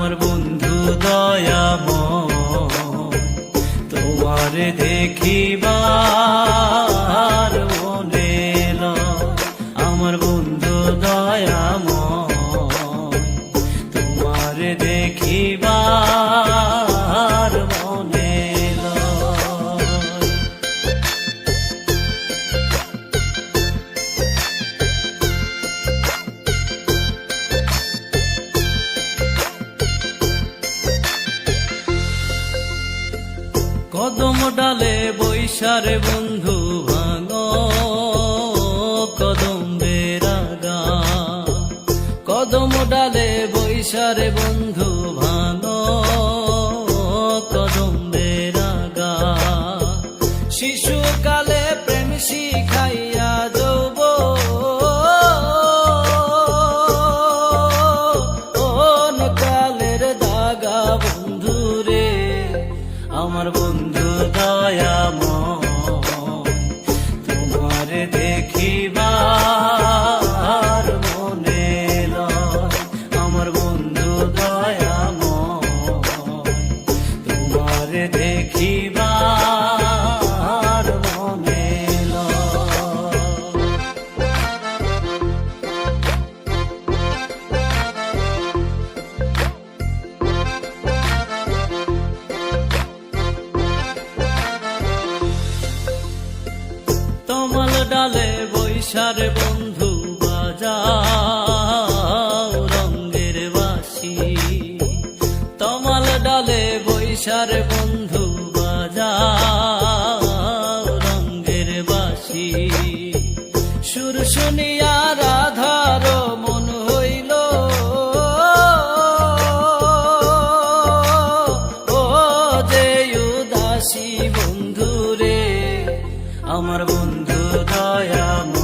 আমার বন্ধু দয়াম তোমার দেখিবার কদম ডালে বৈশারে বন্ধু ভাঙ, কদম বেরাগা কদম ডালে বৈশারে বন্ধু ভাঙ, কদম বেরাগা শিশুকালে প্রেম শিখাইয়া যৌব কোন কালের দাগা বন্ধু রে আমার বন্ধু ডালে বৈশার বন্ধু বাজাও রঙ্গের বাসি। তমাল ডালে বৈশার বন্ধু আমার বন্ধু দয়াম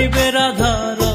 মন বলে